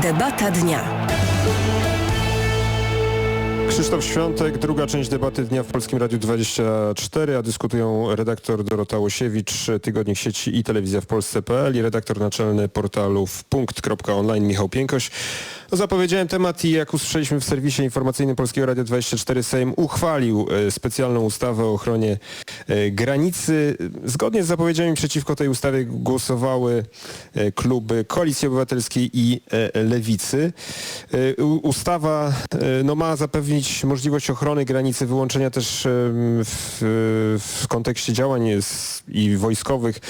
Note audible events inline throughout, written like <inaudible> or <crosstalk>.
Debata dnia. Krzysztof Świątek, druga część debaty dnia w Polskim Radiu 24, a dyskutują redaktor Dorota Łosiewicz, tygodnik sieci i telewizja w Polsce.pl i redaktor naczelny portalów punkt.online Michał Piękoś. No, zapowiedziałem temat i jak usłyszeliśmy w serwisie informacyjnym Polskiego Radia 24, Sejm uchwalił e, specjalną ustawę o ochronie e, granicy. Zgodnie z zapowiedziami przeciwko tej ustawie głosowały e, kluby Koalicji Obywatelskiej i Lewicy. Ustawa no, ma zapewnić możliwość ochrony granicy, wyłączenia też w, w kontekście działań i wojskowych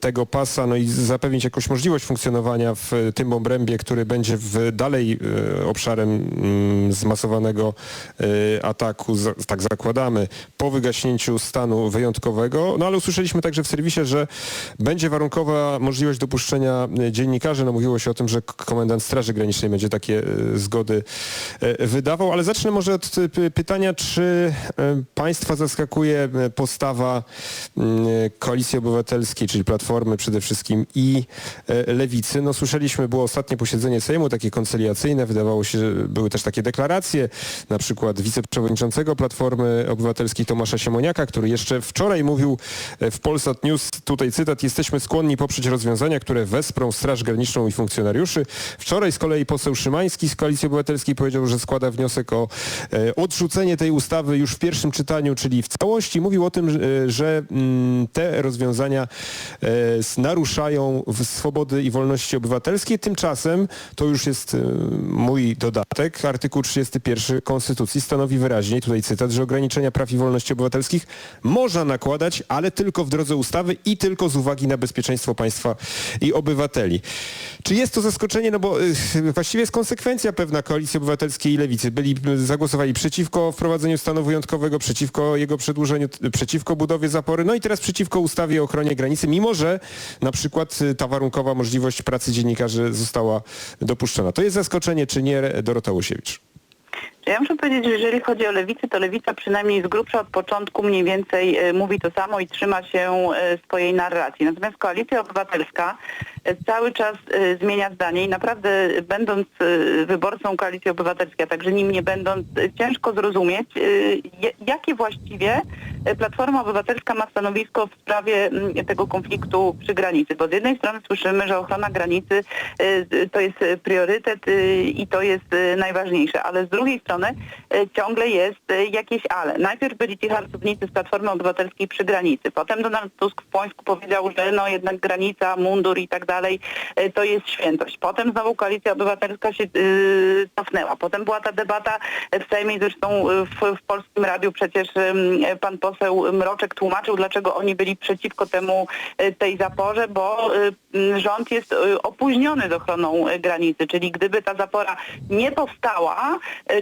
tego pasa, no i zapewnić jakąś możliwość funkcjonowania w tym obrębie, który będzie w dalej e, obszarem mm, zmasowanego e, ataku, tak zakładamy, po wygaśnięciu stanu wyjątkowego. No ale usłyszeliśmy także w serwisie, że będzie warunkowa możliwość dopuszczenia e, dziennikarzy. No mówiło się o tym, że komendant Straży Granicznej będzie takie zgody wydawał, ale zacznę może od pytania, czy Państwa zaskakuje postawa mm, Koalicji Obywatelskiej, czyli Platformy przede wszystkim i Lewicy. No słyszeliśmy, było ostatnie posiedzenie Sejmu, takie koncyliacyjne Wydawało się, że były też takie deklaracje, na przykład wiceprzewodniczącego Platformy Obywatelskiej Tomasza Siemoniaka, który jeszcze wczoraj mówił e, w Polsat News, tutaj cytat, jesteśmy skłonni poprzeć rozwiązania, które wesprą Straż Graniczną i funkcjonariuszy. Wczoraj z kolei poseł Szymański z Koalicji Obywatelskiej powiedział, że składa wniosek o e, odrzucenie tej ustawy już w pierwszym czytaniu, czyli w całości. Mówił o tym, że mm, te rozwiązania e, naruszają swobody i wolności obywatelskie. Tymczasem to już jest mój dodatek, artykuł 31 Konstytucji stanowi wyraźnie, tutaj cytat, że ograniczenia praw i wolności obywatelskich można nakładać, ale tylko w drodze ustawy i tylko z uwagi na bezpieczeństwo państwa i obywateli. Czy jest to zaskoczenie? No bo właściwie jest konsekwencja pewna Koalicji Obywatelskiej i Lewicy. Byli, zagłosowali przeciwko wprowadzeniu stanu wyjątkowego, przeciwko jego przedłużeniu, przeciwko budowie zapory, no i teraz przeciwko ustawie o ochronie granicy, mimo że na przykład y, ta warunkowa możliwość pracy dziennikarzy została dopuszczona. To jest zaskoczenie, czy nie, Dorota Łosiewicz? Ja muszę powiedzieć, że jeżeli chodzi o lewicę, to lewica przynajmniej z grubsza od początku mniej więcej e, mówi to samo i trzyma się e, swojej narracji. Natomiast Koalicja Obywatelska e, cały czas zmienia zdanie i naprawdę będąc wyborcą Koalicji Obywatelskiej, a także nim nie będąc, ciężko zrozumieć, jakie właściwie Platforma Obywatelska ma stanowisko w sprawie tego konfliktu przy granicy. Bo z jednej strony słyszymy, że ochrona granicy to jest priorytet i to jest najważniejsze, ale z drugiej strony strony e, ciągle jest e, jakieś ale. Najpierw byli ci harcownicy z Platformy Obywatelskiej przy granicy. Potem Donald Tusk w Pońsku powiedział, że no jednak granica, mundur i tak dalej e, to jest świętość. Potem znowu Koalicja Obywatelska się cofnęła. Potem była ta debata w Sejmie, zresztą w, w Polskim Radiu przecież pan poseł Mroczek tłumaczył, dlaczego oni byli przeciwko temu tej zaporze, bo rząd jest opóźniony z ochroną granicy, czyli gdyby ta zapora nie powstała,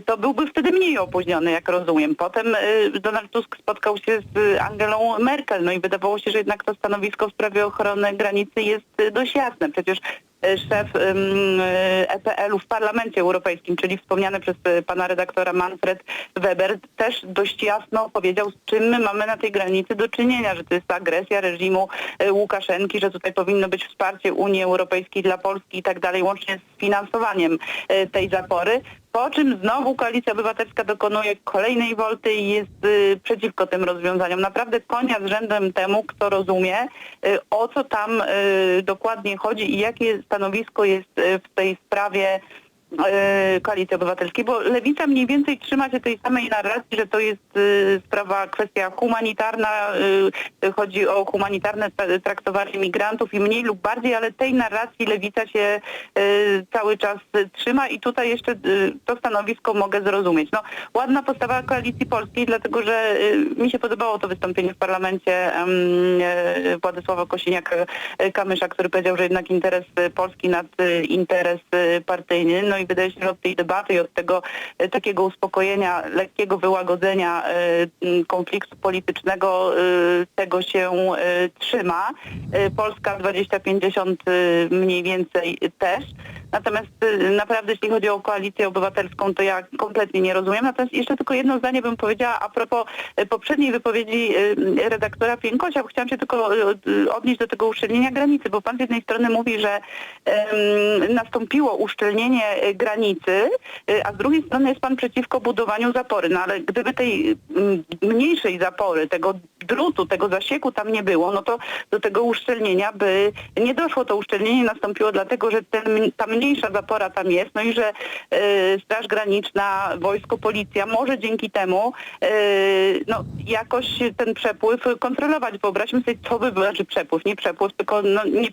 to by byłby wtedy mniej opóźniony, jak rozumiem. Potem y, Donald Tusk spotkał się z Angelą Merkel, no i wydawało się, że jednak to stanowisko w sprawie ochrony granicy jest y, dość jasne. Przecież y, szef EPL-u w Parlamencie Europejskim, czyli wspomniany przez pana redaktora Manfred Weber, też dość jasno powiedział, z czym my mamy na tej granicy do czynienia, że to jest agresja reżimu Łukaszenki, że tutaj powinno być wsparcie Unii Europejskiej dla Polski i tak dalej, łącznie z finansowaniem tej zapory po czym znowu Koalicja Obywatelska dokonuje kolejnej wolty i jest y, przeciwko tym rozwiązaniom. Naprawdę konia z rzędem temu, kto rozumie, y, o co tam y, dokładnie chodzi i jakie stanowisko jest y, w tej sprawie Koalicji Obywatelskiej, bo Lewica mniej więcej trzyma się tej samej narracji, że to jest y, sprawa, kwestia humanitarna, y, chodzi o humanitarne traktowanie migrantów i mniej lub bardziej, ale tej narracji Lewica się cały czas trzyma i tutaj jeszcze to stanowisko mogę zrozumieć. No, ładna postawa Koalicji Polskiej, dlatego że mi się podobało to wystąpienie w parlamencie Władysława Kosiniaka-Kamysza, który powiedział, że jednak interes Polski nad interes partyjny. No i wydaje się, że od tej debaty i od tego e, takiego uspokojenia, lekkiego wyłagodzenia e, konfliktu politycznego e, tego się trzyma. Polska 2050 mniej więcej też. Natomiast y, naprawdę jeśli chodzi o koalicję obywatelską, to ja kompletnie nie rozumiem. Natomiast jeszcze tylko jedno zdanie bym powiedziała a propos y, poprzedniej wypowiedzi y, redaktora Piękosia, bo chciałam się tylko odnieść do tego uszczelnienia granicy, bo pan z jednej strony mówi, że nastąpiło uszczelnienie granicy, a z drugiej strony jest pan przeciwko budowaniu zapory. No ale gdyby tej mniejszej zapory, tego drutu, tego zasieku tam nie było, no to do tego uszczelnienia by nie doszło. To uszczelnienie nastąpiło dlatego, że ten, ta mniejsza zapora tam jest, no i że e, Straż Graniczna, wojsko, policja może dzięki temu e, no, jakoś ten przepływ kontrolować. Wyobraźmy sobie, co by był, znaczy przepływ, nie przepływ, tylko no, nie,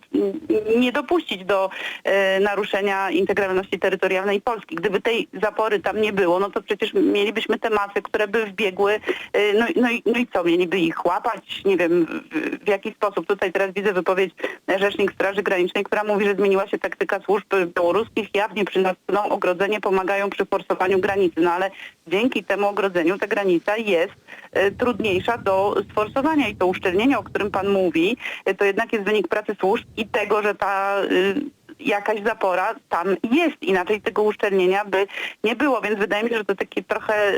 nie dopuścić do e, naruszenia integralności terytorialnej Polski. Gdyby tej zapory tam nie było, no to przecież mielibyśmy te masy, które by wbiegły, e, no, no, i, no i co, mieliby ich łapać, nie wiem w, w jaki sposób. Tutaj teraz widzę wypowiedź rzecznik Straży Granicznej, która mówi, że zmieniła się taktyka służb białoruskich, jawnie przynoszą ogrodzenie, pomagają przy forsowaniu granicy, no ale dzięki temu ogrodzeniu ta granica jest e, trudniejsza do sforsowania. I to uszczelnienie, o którym pan mówi, e, to jednak jest wynik pracy służb i tego, że ta y, jakaś zapora tam jest. Inaczej tego uszczelnienia by nie było, więc wydaje mi się, że to taki trochę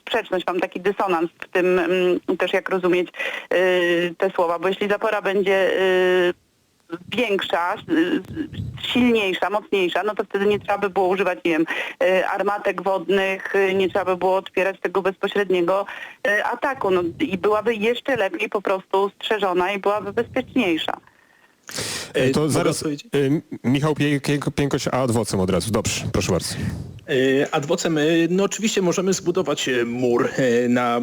sprzeczność, mam taki dysonans w tym mm, też jak rozumieć te słowa, bo jeśli zapora będzie większa, silniejsza, mocniejsza, no to wtedy nie trzeba by było używać, nie wiem, y, armatek wodnych, y, nie trzeba by było odpierać tego bezpośredniego y, ataku, no i byłaby jeszcze lepiej po prostu strzeżona i byłaby bezpieczniejsza. E, To mogę zaraz odpowiedzieć? y, Michał Piękoś, a adwocem od razu. Dobrze, proszę bardzo. E, Adwocem, e, no oczywiście możemy zbudować e, mur e, na, e,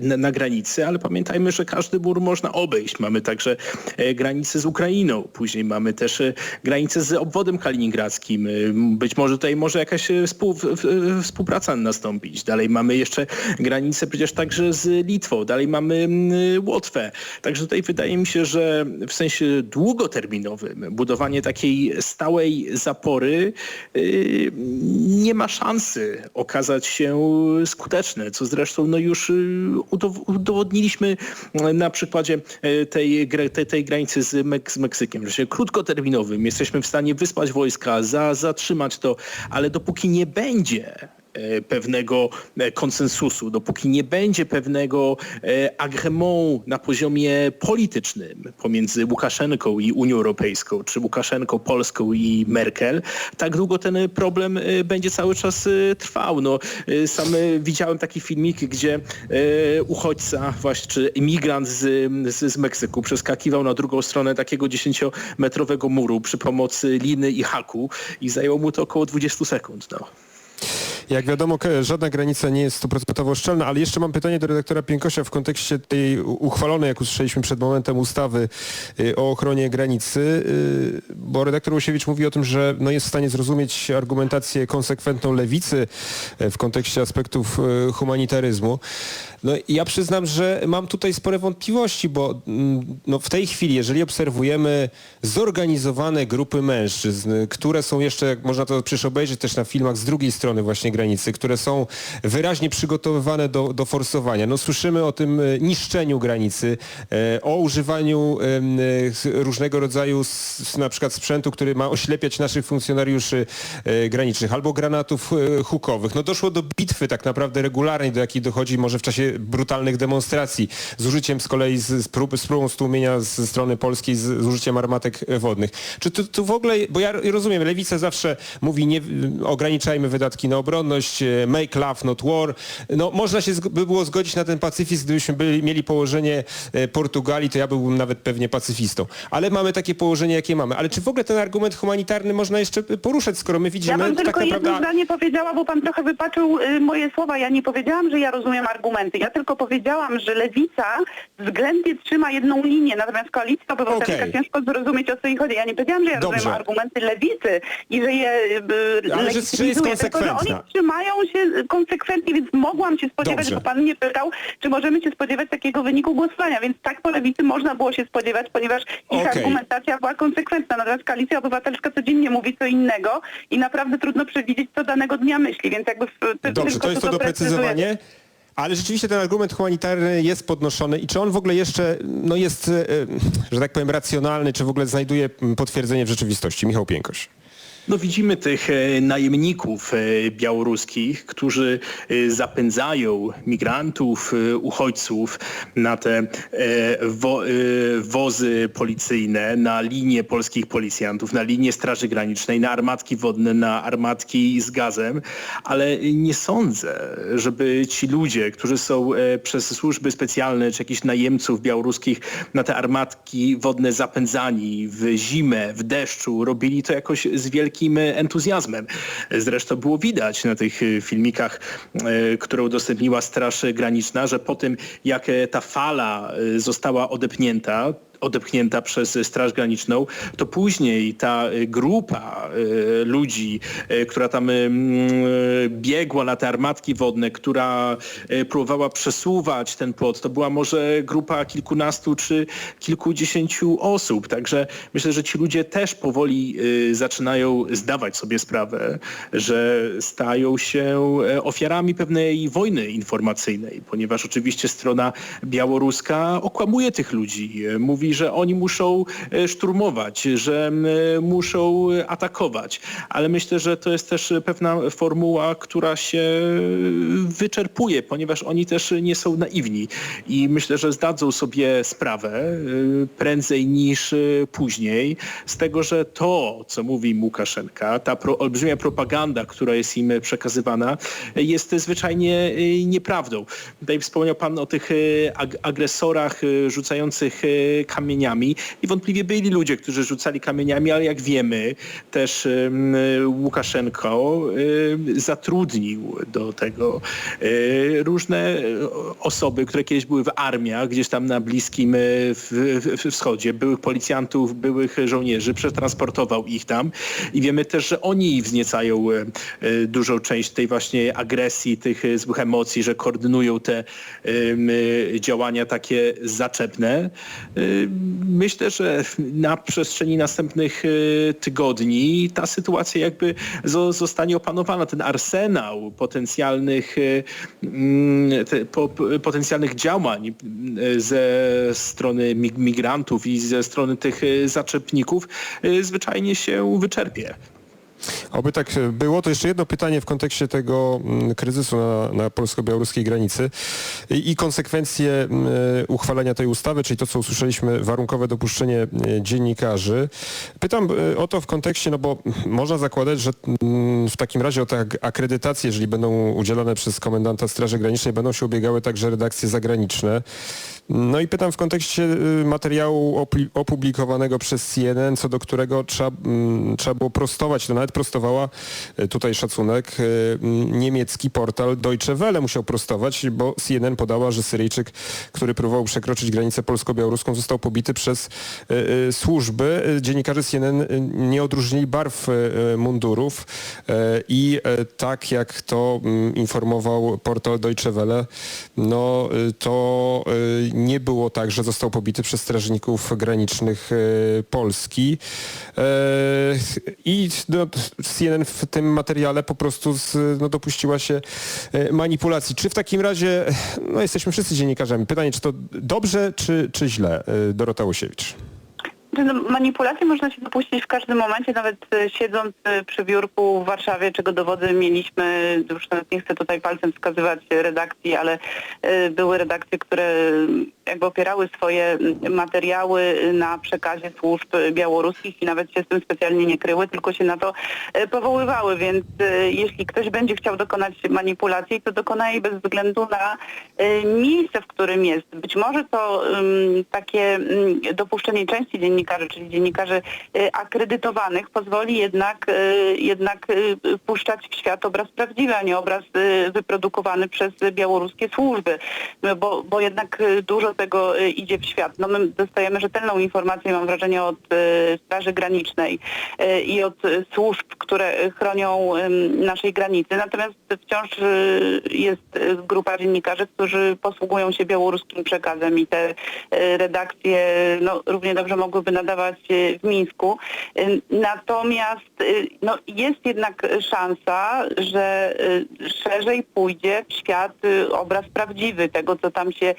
na, na granicy, ale pamiętajmy, że każdy mur można obejść. Mamy także e, granicę z Ukrainą, później mamy też e, granicę z obwodem kaliningradzkim. E, Być może tutaj może jakaś e, współ, współpraca nastąpić. Dalej mamy jeszcze granicę przecież także z Litwą, dalej mamy mm, Łotwę. Także tutaj wydaje mi się, że w sensie długoterminowym budowanie takiej stałej zapory y, nie ma szansy okazać się skuteczne, co zresztą no już y, udow- udowodniliśmy na przykładzie y, tej, tej, tej granicy z, z Meksykiem, że się krótkoterminowym jesteśmy w stanie wysłać wojska, za, zatrzymać to, ale dopóki nie będzie e, pewnego e, konsensusu, dopóki nie będzie pewnego e, agreement na poziomie politycznym pomiędzy Łukaszenką i Unią Europejską, czy Łukaszenką Polską i Merkel, tak długo ten problem e, będzie cały czas e, trwał. No, e, sam e, widziałem taki filmik, gdzie e, uchodźca właśnie, czy imigrant z, z, z Meksyku przeskakiwał na drugą stronę takiego 10-metrowego muru przy pomocy liny i haku i zajęło mu to około 20 sekund. No. Jak wiadomo, żadna granica nie jest stuprocentowo szczelna, ale jeszcze mam pytanie do redaktora Piękosia w kontekście tej uchwalonej, jak usłyszeliśmy przed momentem, ustawy y, o ochronie granicy, y, bo redaktor Łosiewicz mówi o tym, że no, jest w stanie zrozumieć argumentację konsekwentną lewicy y, w kontekście aspektów humanitaryzmu. No ja przyznam, że mam tutaj spore wątpliwości, bo mm, no, w tej chwili, jeżeli obserwujemy zorganizowane grupy mężczyzn, które są jeszcze, można to przecież obejrzeć też na filmach z drugiej strony właśnie granicy, które są wyraźnie przygotowywane do, do forsowania. No słyszymy o tym e, niszczeniu granicy, e, o używaniu e, różnego rodzaju na przykład sprzętu, który ma oślepiać naszych funkcjonariuszy granicznych, albo granatów hukowych. No doszło do bitwy tak naprawdę regularnej, do jakiej dochodzi może w czasie brutalnych demonstracji, z użyciem z kolei z, z, prób, z próbą stłumienia ze strony polskiej, z, z użyciem armatek e, wodnych. Czy tu, tu w ogóle, bo ja rozumiem, lewica zawsze mówi, nie ograniczajmy wydatki na obronność, e, make love, not war. No można się by było zgodzić na ten pacyfizm, gdybyśmy byli, mieli położenie e, Portugalii, to ja byłbym nawet pewnie pacyfistą. Ale mamy takie położenie, jakie mamy. Ale czy w ogóle ten argument humanitarny można jeszcze poruszać, skoro my Ja widzimy bym tak tylko naprawdę... jedno zdanie powiedziała, bo pan trochę wypaczył y, moje słowa. Ja nie powiedziałam, że ja rozumiem argumenty. Ja tylko powiedziałam, że lewica względnie trzyma jedną linię, natomiast koalicja obywatelska Okej. ciężko zrozumieć o co jej chodzi. Ja nie powiedziałam, że ja Dobrze. rozumiem argumenty lewicy i że je y, Ale że- jest tylko że oni trzymają się konsekwentnie, więc mogłam się spodziewać, Dobrze. bo pan mnie pytał, czy możemy się spodziewać takiego wyniku głosowania, więc tak po lewicy można było się spodziewać, ponieważ ich Okej. argumentacja była konsekwentna. Natomiast koalicja obywatelska codziennie mówi co innego i naprawdę trudno przewidzieć, co danego dnia myśli, więc jakby... Dobrze, tylko to jest to doprecyzowanie. Ale rzeczywiście ten argument humanitarny jest podnoszony i czy on w ogóle jeszcze no jest, e, że tak powiem, racjonalny, czy w ogóle znajduje potwierdzenie w rzeczywistości? Michał Piękoś. No widzimy tych e, najemników e, białoruskich, którzy e, zapędzają migrantów, uchodźców na te wo, wozy policyjne, na linie polskich policjantów, na linie Straży Granicznej, na armatki wodne, na armatki z gazem, ale nie sądzę, żeby ci ludzie, którzy są przez służby specjalne czy jakichś najemców białoruskich na te armatki wodne zapędzani w zimę, w deszczu, robili to jakoś z wielkim entuzjazmem. Zresztą było widać na tych e, filmikach, e, które udostępniła Straż Graniczna, że po tym jak e, ta fala e, została odepchnięta, odepchnięta przez Straż Graniczną, to później ta e, grupa e, ludzi, e, która tam biegła na te armatki wodne, która próbowała przesuwać ten płot, to była może grupa kilkunastu czy kilkudziesięciu osób. Także myślę, że ci ludzie też powoli zaczynają zdawać sobie sprawę, że stają się ofiarami pewnej wojny informacyjnej, ponieważ oczywiście strona białoruska okłamuje tych ludzi. E, Mówi, że oni muszą e, szturmować, że e, muszą atakować. Ale myślę, że to jest też pewna formuła, która się wyczerpuje, ponieważ oni też nie są naiwni i myślę, że zdadzą sobie sprawę e, prędzej niż e, później z tego, że to, co mówi Łukaszenka, ta pro, olbrzymia propaganda, która jest im przekazywana, jest zwyczajnie e, nieprawdą. Tutaj wspomniał Pan o tych e, ag- agresorach e, rzucających e, kamieniami. Niewątpliwie byli ludzie, którzy rzucali kamieniami, ale jak wiemy, też Łukaszenko zatrudnił do tego różne e, osoby, które kiedyś były w armiach, gdzieś tam na Bliskim e, Wschodzie, byłych policjantów, byłych żołnierzy, przetransportował ich tam i wiemy też, że oni wzniecają e, dużą część tej właśnie agresji, tych złych emocji, że koordynują te działania takie zaczepne. Myślę, że na przestrzeni następnych e, tygodni ta sytuacja jakby zo- zostanie opanowana. Ten arsenał potencjalnych, e, mm, potencjalnych działań e, ze strony mig- migrantów i ze strony tych zaczepników zwyczajnie się wyczerpie. Oby tak było. To jeszcze jedno pytanie w kontekście tego mm, kryzysu na, na polsko-białoruskiej granicy i, i konsekwencje mm, uchwalenia tej ustawy, czyli to, co usłyszeliśmy, warunkowe dopuszczenie e, dziennikarzy. Pytam e, o to w kontekście, no bo można zakładać, że mm, w takim razie o te ak- akredytacje, jeżeli będą udzielone przez komendanta Straży Granicznej, będą się ubiegały także redakcje zagraniczne. No i pytam w kontekście y, materiału opublikowanego przez CNN, co do którego trzeba, mm, trzeba było prostować, to nawet prostowała, y, tutaj szacunek, y, mm, niemiecki portal Deutsche Welle musiał prostować, bo CNN podała, że Syryjczyk, który próbował przekroczyć granicę polsko-białoruską, został pobity przez służby. Dziennikarze CNN nie odróżnili barw mundurów i tak jak to mm, informował portal Deutsche Welle, no to nie było tak, że został pobity przez strażników granicznych y, Polski. E, I no, CNN w tym materiale po prostu z, no, dopuściła się e, manipulacji. Czy w takim razie, no jesteśmy wszyscy dziennikarzami, pytanie, czy to dobrze, czy, czy źle? E, Dorota Łosiewicz. Manipulacji można się dopuścić w każdym momencie, nawet e, siedząc e, przy biurku w Warszawie, czego dowody mieliśmy, już nawet nie chcę tutaj palcem wskazywać redakcji, ale e, były redakcje, które jakby opierały swoje materiały na przekazie służb białoruskich i nawet się z tym specjalnie nie kryły, tylko się na to e, powoływały, więc e, jeśli ktoś będzie chciał dokonać manipulacji, to dokona jej bez względu na e, miejsce, w którym jest. Być może to ym, takie ym, dopuszczenie części dziennikarzy, czyli dziennikarzy akredytowanych pozwoli jednak, jednak puszczać w świat obraz prawdziwy, a nie obraz wyprodukowany przez białoruskie służby, bo, bo jednak y, tego y, idzie w świat. No my dostajemy rzetelną informację, mam wrażenie, od y, Straży Granicznej y, i od służb, które chronią naszej granicy. Natomiast wciąż jest grupa dziennikarzy, którzy posługują się białoruskim przekazem i te redakcje no, równie dobrze mogłyby nadawać w Mińsku. Natomiast no, jest jednak szansa, że szerzej pójdzie w świat obraz prawdziwy tego, co tam się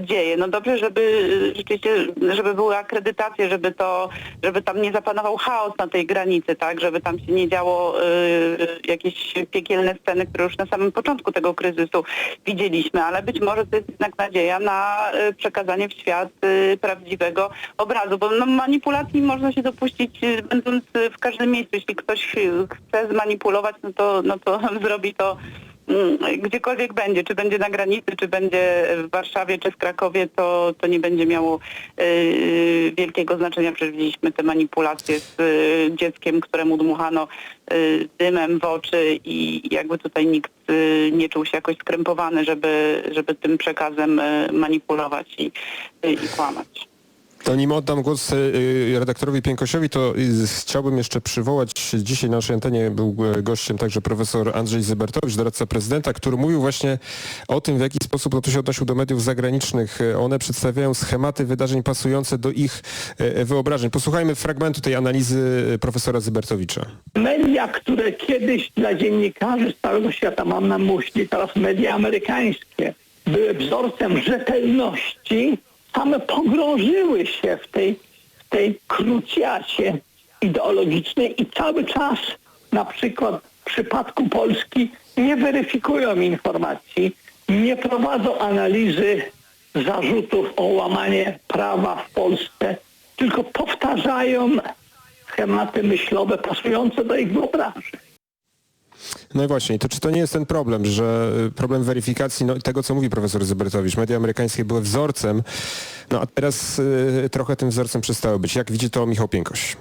dzieje. No dobrze, żeby rzeczywiście, żeby były akredytacje, żeby to, żeby tam nie zapanował chaos na tej granicy, tak, żeby tam się nie działo y, jakieś piekielne sceny, które już na samym początku tego kryzysu widzieliśmy, ale być może to jest jednak nadzieja na y, przekazanie w świat y, prawdziwego obrazu, bo no, manipulacji można się dopuścić y, będąc w każdym miejscu. Jeśli ktoś chce zmanipulować, no to, no to <laughs> zrobi to gdziekolwiek będzie, czy będzie na granicy, czy będzie w Warszawie, czy w Krakowie, to, to nie będzie miało y, wielkiego znaczenia. Przecież widzieliśmy te manipulacje z y, dzieckiem, któremu dmuchano y, dymem w oczy i jakby tutaj nikt y, nie czuł się jakoś skrępowany, żeby, żeby tym przekazem y, manipulować i, y, i kłamać. To nim oddam głos y, redaktorowi Piękosiowi, to y, chciałbym jeszcze przywołać, dzisiaj na naszej antenie był y, gościem także profesor Andrzej Zybertowicz, doradca prezydenta, który mówił właśnie o tym, w jaki sposób, to się odnosił do mediów zagranicznych, Y, one przedstawiają schematy wydarzeń pasujące do ich y, wyobrażeń. Posłuchajmy fragmentu tej analizy y, profesora Zybertowicza. Media, które kiedyś dla dziennikarzy z całego świata, mam na myśli teraz media amerykańskie, były wzorcem rzetelności, same pogrążyły się w tej, w tej krucjacie ideologicznej i cały czas, na przykład w przypadku Polski, nie weryfikują informacji, nie prowadzą analizy zarzutów o łamanie prawa w Polsce, tylko powtarzają schematy myślowe pasujące do ich wyobrażeń. No i właśnie, to czy to nie jest ten problem, że y, problem weryfikacji no, tego, co mówi profesor Zybertowicz, media amerykańskie były wzorcem, no a teraz y, trochę tym wzorcem przestały być. Jak widzi to Michał Piękoś?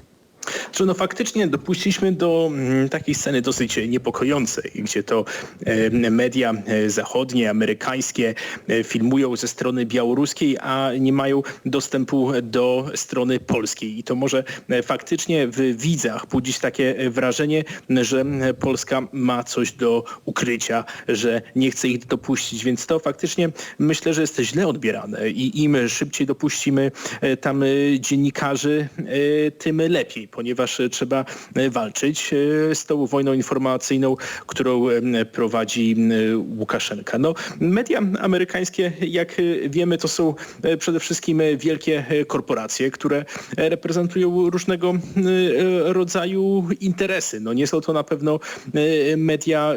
Że no faktycznie dopuściliśmy do mm, takiej sceny dosyć niepokojącej, gdzie to e, media e, zachodnie, amerykańskie e, filmują ze strony białoruskiej, a nie mają dostępu do strony polskiej. I to może e, faktycznie w widzach budzić takie wrażenie, że e, Polska ma coś do ukrycia, że nie chce ich dopuścić, więc to faktycznie myślę, że jest źle odbierane i im szybciej dopuścimy e, tam e, dziennikarzy, e, tym lepiej, ponieważ e, trzeba e, walczyć e, z tą wojną informacyjną, którą prowadzi Łukaszenka. No, media amerykańskie, jak wiemy, to są przede wszystkim wielkie korporacje, które reprezentują różnego rodzaju interesy. No, nie są to na pewno media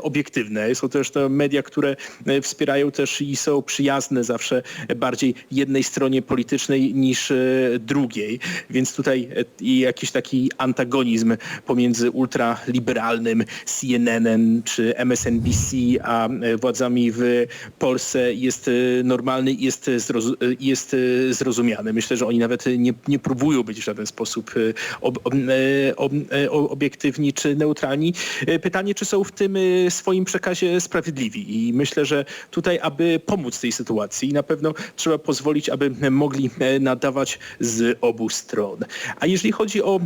obiektywne. Są też to media, które wspierają też i są przyjazne zawsze bardziej jednej stronie politycznej niż drugiej. Więc tutaj jakiś taki antagonizm pomiędzy ultraliberalnym CNN czy MSNBC a e, władzami w Polsce jest e, normalny i jest, e, jest zrozumiany. Myślę, że oni nawet nie, nie próbują być w żaden sposób ob, ob, ob, obiektywni czy neutralni. Pytanie, czy są w tym swoim przekazie sprawiedliwi i myślę, że tutaj, aby pomóc tej sytuacji, na pewno trzeba pozwolić, aby mogli nadawać z obu stron. A jeżeli chodzi o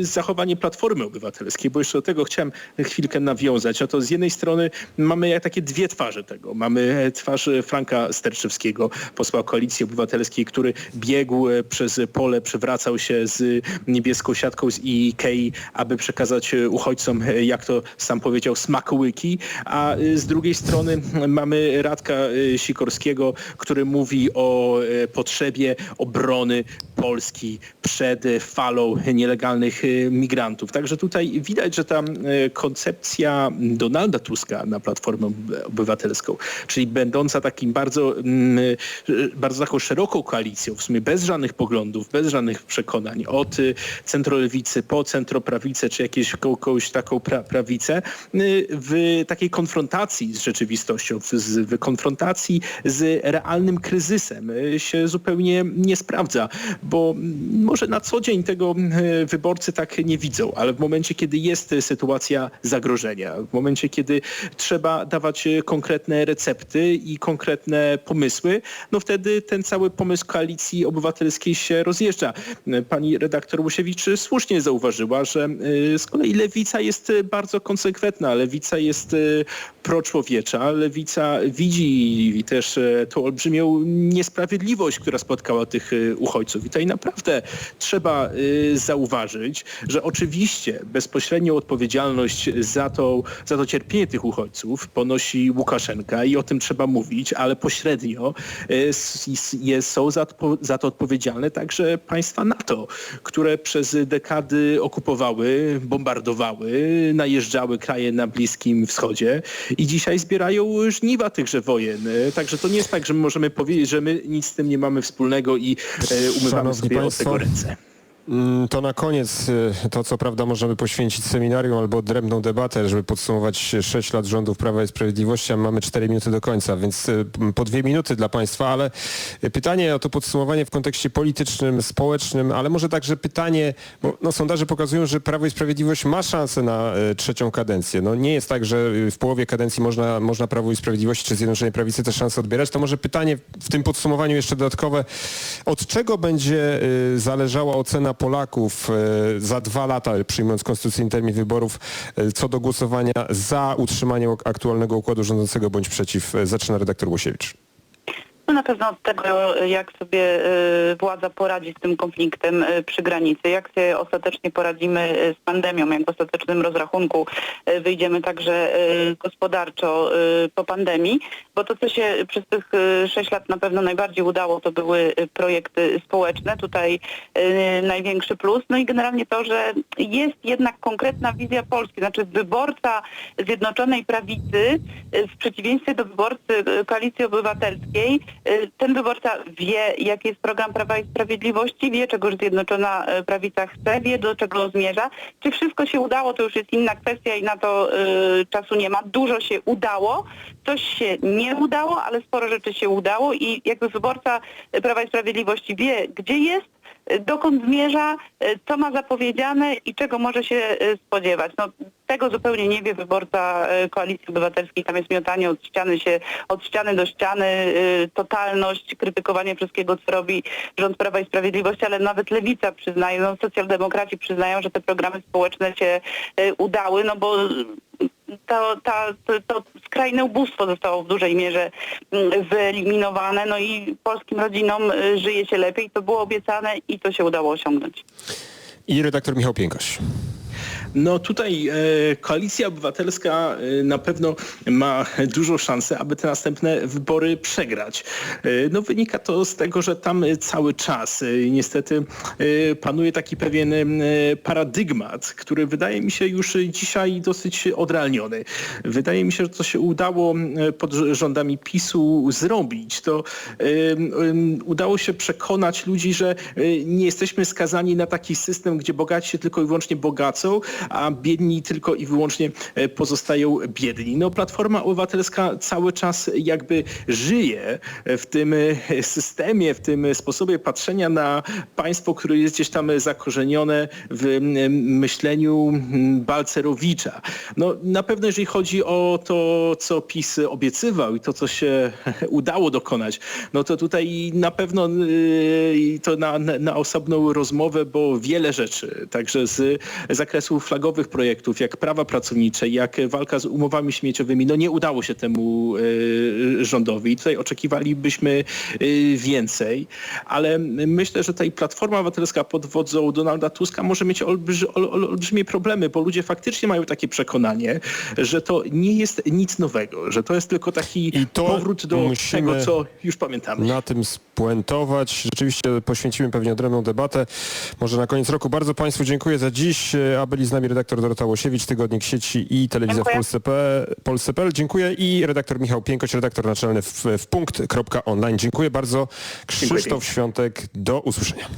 zachowanie Platformy Obywatelskiej, bo jeszcze do tego chciałem chwilkę nawiązać, no to z jednej strony mamy takie dwie twarze tego. Mamy twarz Franka Sterczewskiego, posła Koalicji Obywatelskiej, który biegł e, przez pole, przewracał się z niebieską siatką z Ikei, aby przekazać e, uchodźcom, e, jak to sam powiedział, smakołyki, a z drugiej strony mamy Radka Sikorskiego, który mówi o potrzebie obrony Polski przed falą nielegalnych e, migrantów. Także tutaj widać, że ta e, koncepcja Donalda Tuska na Platformę Ob- Obywatelską, czyli będąca takim bardzo, mm, e, bardzo taką szeroką koalicją, w sumie bez żadnych poglądów, bez żadnych przekonań, od centrolewicy po centroprawicę, czy jakieś ko- kogoś taką pra, prawicę, w takiej konfrontacji z rzeczywistością, w, w konfrontacji z realnym kryzysem się zupełnie nie sprawdza, bo może na co dzień tego e, wyborcy tak nie widzą, ale w momencie, kiedy jest sytuacja zagrożenia, w momencie, kiedy trzeba dawać e, konkretne recepty i konkretne pomysły, no wtedy ten cały pomysł koalicji obywatelskiej się rozjeżdża. E, Pani redaktor Łusiewicz słusznie zauważyła, że z kolei lewica jest bardzo konsekwentna, lewica jest proczłowiecza, lewica widzi też tą olbrzymią niesprawiedliwość, która spotkała tych uchodźców. I tutaj naprawdę trzeba y, zauważyć, że oczywiście bezpośrednią odpowiedzialność za to, za to cierpienie tych uchodźców ponosi Łukaszenka i o tym trzeba mówić, ale pośrednio y, są za to, odpowiedzialne także państwa NATO, które przez dekady okupowały, bombardowały, najeżdżały kraje na Bliskim Wschodzie i dzisiaj zbierają żniwa tychże wojen. Y, Także to nie jest tak, że my możemy powiedzieć, że my nic z tym nie mamy wspólnego i umywamy Szanowni państwo, ręce. Mm, To na koniec y, to, co prawda możemy poświęcić seminarium albo odrębną debatę, żeby podsumować 6 lat rządów Prawa i Sprawiedliwości, a mamy 4 minuty do końca, więc y, po dwie minuty dla Państwa, ale y, pytanie o to podsumowanie w kontekście politycznym, społecznym, ale może także pytanie, bo no, sondaże pokazują, że Prawo i Sprawiedliwość ma szansę na trzecią kadencję. No nie jest tak, że w połowie kadencji można, można Prawo i Sprawiedliwości czy Zjednoczonej Prawicy te szanse odbierać. To może pytanie w tym podsumowaniu jeszcze dodatkowe, od czego będzie zależała ocena Polaków y, za dwa lata, przyjmując konstytucyjny termin wyborów, y, co do głosowania za utrzymaniem aktualnego układu rządzącego bądź przeciw, Y, zaczyna redaktor Łosiewicz. No na pewno od tego, jak sobie y, władza poradzi z tym konfliktem y, przy granicy, jak sobie ostatecznie poradzimy y, z pandemią, jak w ostatecznym rozrachunku wyjdziemy także gospodarczo po pandemii, bo to, co się przez tych sześć lat na pewno najbardziej udało, to były projekty społeczne, tutaj największy plus, no i generalnie to, że jest jednak konkretna wizja Polski, znaczy wyborca Zjednoczonej Prawicy w przeciwieństwie do wyborcy Koalicji Obywatelskiej, ten wyborca wie, jaki jest program Prawa i Sprawiedliwości, wie, czego Zjednoczona y, Prawica chce, wie, do czego zmierza. Czy wszystko się udało, to już jest inna kwestia i na to y, czasu nie ma. Dużo się udało, coś się nie udało, ale sporo rzeczy się udało i jakby wyborca y, Prawa i Sprawiedliwości wie, gdzie jest, y, dokąd zmierza, y, co ma zapowiedziane i czego może się y, spodziewać. No, tego zupełnie nie wie wyborca y, Koalicji Obywatelskiej. Tam jest miotanie od ściany się, od ściany do ściany, y, totalność, krytykowanie wszystkiego, co robi rząd Prawa i Sprawiedliwości, ale nawet Lewica przyznaje, no, socjaldemokraci przyznają, że te programy społeczne się y, udały, no bo to, ta, to, to skrajne ubóstwo zostało w dużej mierze mm, wyeliminowane, no i polskim rodzinom żyje się lepiej. To było obiecane i to się udało osiągnąć. I redaktor Michał Piękoś. No tutaj e, Koalicja Obywatelska e, na pewno ma dużą szansę, aby te następne wybory przegrać. E, no wynika to z tego, że tam cały czas niestety panuje taki pewien paradygmat, który wydaje mi się już dzisiaj dosyć odrealniony. Wydaje mi się, że to się udało pod rządami PiSu zrobić. To udało się przekonać ludzi, że nie jesteśmy skazani na taki system, gdzie bogaci się tylko i wyłącznie bogacą, a biedni tylko i wyłącznie e, pozostają biedni. No Platforma Obywatelska cały czas jakby żyje w tym e, systemie, w tym sposobie patrzenia na państwo, które jest gdzieś tam zakorzenione w myśleniu Balcerowicza. No na pewno jeżeli chodzi o to, co PiS obiecywał i to, co się <laughs> udało dokonać, no to tutaj na pewno y, to na, na osobną rozmowę, bo wiele rzeczy, także z zakresu flagowych projektów, jak prawa pracownicze, jak walka z umowami śmieciowymi, no nie udało się temu y, rządowi. I tutaj oczekiwalibyśmy y, więcej, ale myślę, że tutaj Platforma Obywatelska pod wodzą Donalda Tuska może mieć olbrzy, ol, ol, olbrzymie problemy, bo ludzie faktycznie mają takie przekonanie, że to nie jest nic nowego, że to jest tylko taki powrót do tego, co już pamiętamy. na tym spuentować. Rzeczywiście poświęcimy pewnie odrębną debatę. Może na koniec roku. Bardzo Państwu dziękuję za dziś. A byli z nami redaktor Dorota Łosiewicz, Tygodnik Sieci i Telewizja w Dziękuję. Polsce.pl. Dziękuję i redaktor Michał Piękoś, redaktor naczelny w, w punkt.online. Dziękuję bardzo. Krzysztof pięknie. Świątek. Do usłyszenia.